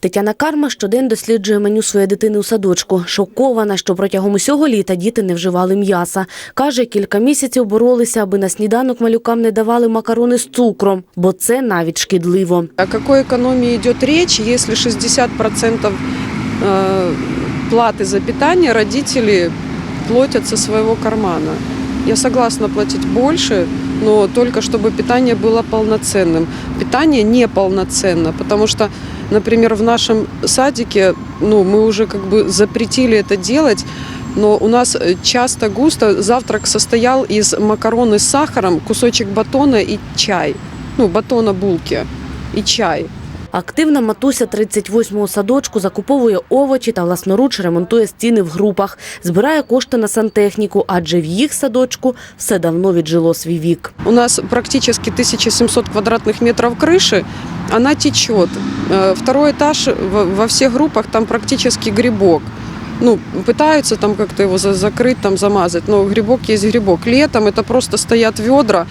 Тетяна Карма щодень досліджує меню своєї дитини у садочку. Шокована, що протягом усього літа діти не вживали м'яса. Каже, кілька місяців боролися, аби на сніданок малюкам не давали макарони з цукром, бо це навіть шкідливо. О какой экономии идет речь, если 60% э, платы за питание родители платят со своего кармана? Я согласна платить больше, но только чтобы питание было полноценным. Питание неполноценно, потому что, например, в нашем садике, ну, мы уже как бы запретили это делать, но у нас э, часто густо завтрак состоял из макароны с сахаром, кусочек батона и чай. Ну, батона булки і чай. Активна матуся 38-го садочку закуповує овочі та власноруч ремонтує стіни в групах. Збирає кошти на сантехніку, адже в їх садочку все давно віджило свій вік. У нас практически 1700 квадратных метров крыши, она течет. Э, Второй этаж во во всех группах там практически грибок. Ну, пытаются там как-то его за- закрыть, там замазать, но грибок есть грибок. Летом это просто стоят ведра,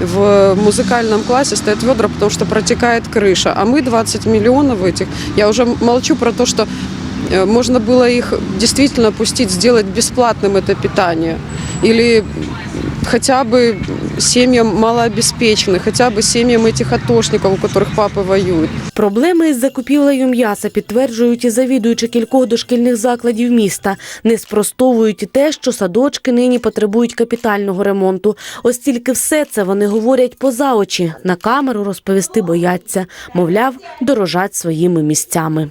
в музыкальном классе стоят ведра, потому что протекает крыша. А мы 20 миллионов этих. Я уже молчу про то, что э, можно было их действительно пустить, сделать бесплатным это питание. Или хотя бы семьям малообеспеченных, хотя бы семьям этих атошников, у которых папы воюют. Проблеми із закупівлею м'яса підтверджують і завідуючи кількох дошкільних закладів міста. Не спростовують і те, що садочки нині потребують капітального ремонту. Ось тільки все це вони говорять поза очі. На камеру розповісти бояться. Мовляв, дорожать своїми місцями.